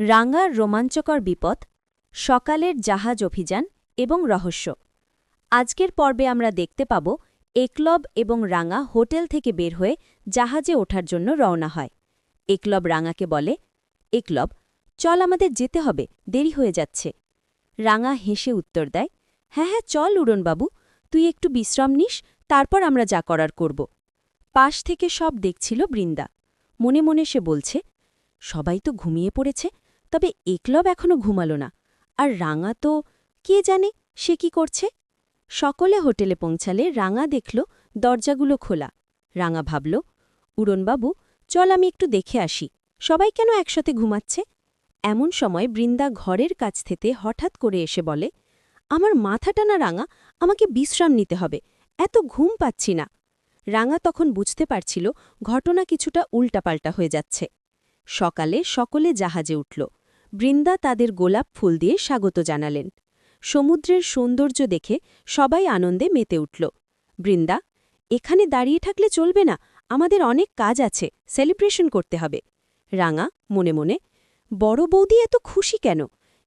রাঙার রোমাঞ্চকর বিপদ, সকালের জাহাজ অভিযান এবং রহস্য। আজকের পর্বে আমরা দেখতে পাব একলব এবং রাঙা হোটেল থেকে বের হয়ে জাহাজে ওঠার জন্য রওনা হয়। একলব রাঙাকে বলে, একলব, চল আমাদের যেতে হবে, দেরি হয়ে যাচ্ছে। রাঙা হেসে উত্তর দেয় হ্যাঁ হ্যাঁ চল উড়নবাবু, তুই একটু বিশ্রাম নিস, তারপর আমরা যা করার করব। পাশ থেকে সব দেখছিল বৃন্দা। মনে মনে সে বলছে, সবাই তো ঘুমিয়ে পড়েছে তবে একলব এখনও ঘুমালো না। আর রাঙা তো, কে জানে সে কি করছে? সকলে হোটেলে পৌঁছালে রাঙা দেখল দরজাগুলো খোলা। রাঙা ভাবল, উড়নবাবু, চল আমি একটু দেখে আসি। সবাই কেন একসাথে ঘুমাচ্ছে? এমন সময় বৃন্দা ঘরের কাছ থেকে হঠাৎ করে এসে বলে, আমার মাথাটা না রাঙা, আমাকে বিশ্রাম নিতে হবে। এত ঘুম পাচ্ছি না। রাঙা তখন বুঝতে পারছিল ঘটনা কিছুটা উল্টাপাল্টা হয়ে যাচ্ছে। সকালে সকলে জাহাজে উঠল। বৃন্দা তাদের গোলাপ ফুল দিয়ে স্বাগত জানালেন। সমুদ্রের সৌন্দর্য দেখে সবাই আনন্দে মেতে উঠল। বৃন্দা, এখানে দাঁড়িয়ে থাকলে চলবে না, আমাদের অনেক কাজ আছে, সেলিব্রেশন করতে হবে। রাঙা, মনে মনে, বড় বৌদি এত খুশি কেন?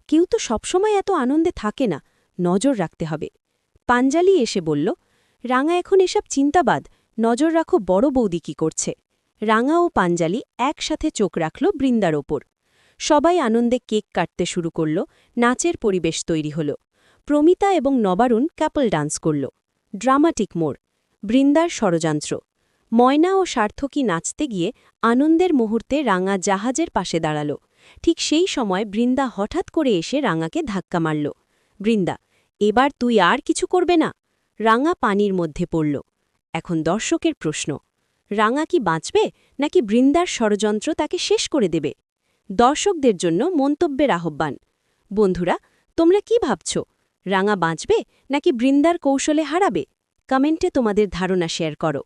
কেউ তো সবসময় এত আনন্দে থাকে না, নজর রাখতে হবে। পাঞ্জালি এসে বলল, রাঙা এখন এসব চিন্তাবাদ নজর রাখো বড় বৌদি কি করছে। রাঙা ও পাঞ্জালি একসাথে চোখ রাখল বৃন্দার ওপর। সবাই আনন্দে কেক কাটতে শুরু করল, নাচের পরিবেশ তৈরি হল। প্রমিতা এবং নবারুণ ক্যাপল ডান্স করল। ড্রামাটিক মোড়, বৃন্দার ষড়যন্ত্র। ময়না ও সার্থকী নাচতে গিয়ে আনন্দের মুহূর্তে রাঙা জাহাজের পাশে দাঁড়াল। ঠিক সেই সময় বৃন্দা হঠাৎ করে এসে রাঙাকে ধাক্কা মারল। বৃন্দা, এবার তুই আর কিছু করবে না? রাঙা পানির মধ্যে পড়ল। এখন দর্শকের প্রশ্ন, রাঙা কি বাঁচবে নাকি বৃন্দার ষড়যন্ত্র তাকে শেষ করে দেবে? দর্শকদের জন্য মন্তব্যের আহ্বান। বন্ধুরা, তোমরা কি ভাবছ? রাঙা বাঁচবে নাকি বৃন্দার কৌশলে হারাবে? কমেন্টে তোমাদের ধারণা শেয়ার করো।